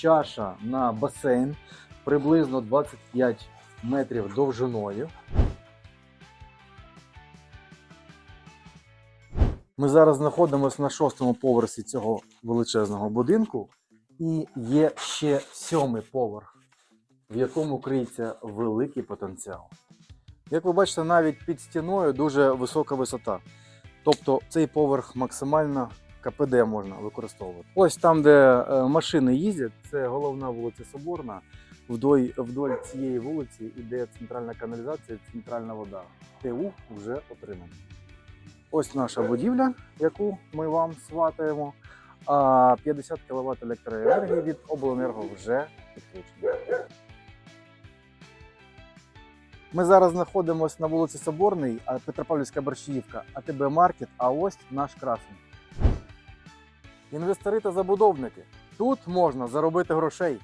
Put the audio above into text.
чаша на басейн приблизно 25 метрів довжиною. Ми зараз знаходимося на шостому поверсі цього величезного будинку, і є ще сьомий поверх, в якому криється великий потенціал. Як ви бачите, навіть під стіною дуже висока висота. Тобто цей поверх максимально КПД можна використовувати. Ось там, де е, машини їздять, це головна вулиця Соборна. Вдоль, вдоль цієї вулиці йде центральна каналізація, центральна вода. ТУ вже отримано. Ось наша будівля, яку ми вам сватаємо. А 50 кВт електроенергії від обленерго вже підключено. Ми зараз знаходимося на вулиці Соборній, а Петропавлівська Борщівка, АТБ Маркет, а ось наш красень. Інвестори та забудовники. Тут можна заробити грошей.